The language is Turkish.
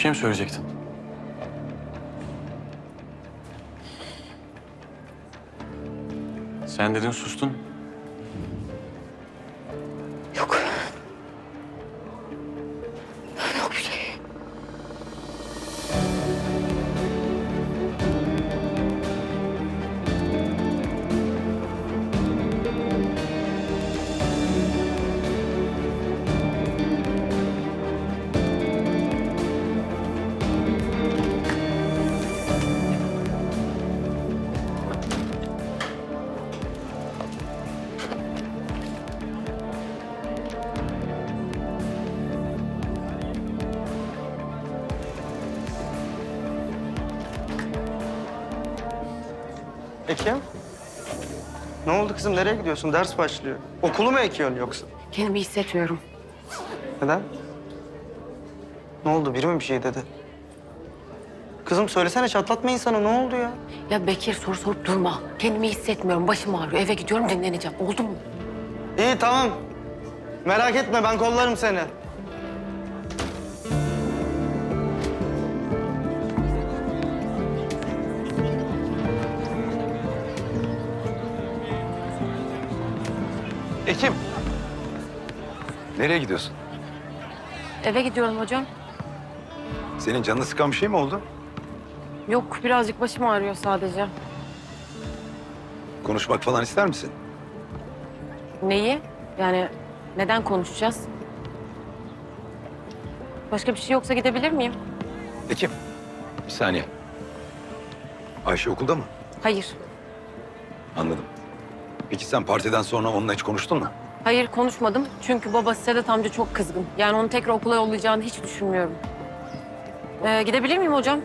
şey mi söyleyecektin? Sen dedin sustun. Ekim? Ne oldu kızım? Nereye gidiyorsun? Ders başlıyor. Okulu mu ekiyorsun yoksa? Kendimi hissetmiyorum. Neden? Ne oldu? Biri mi bir şey dedi? Kızım söylesene çatlatma insanı. Ne oldu ya? Ya Bekir soru sorup durma. Kendimi hissetmiyorum. Başım ağrıyor. Eve gidiyorum dinleneceğim. Oldu mu? İyi tamam. Merak etme ben kollarım seni. Ekim. Nereye gidiyorsun? Eve gidiyorum hocam. Senin canını sıkan bir şey mi oldu? Yok birazcık başım ağrıyor sadece. Konuşmak falan ister misin? Neyi? Yani neden konuşacağız? Başka bir şey yoksa gidebilir miyim? Ekim. Bir saniye. Ayşe okulda mı? Hayır. Anladım. Peki sen partiden sonra onunla hiç konuştun mu? Hayır konuşmadım. Çünkü babası Sedat amca çok kızgın. Yani onu tekrar okula yollayacağını hiç düşünmüyorum. Ee, gidebilir miyim hocam?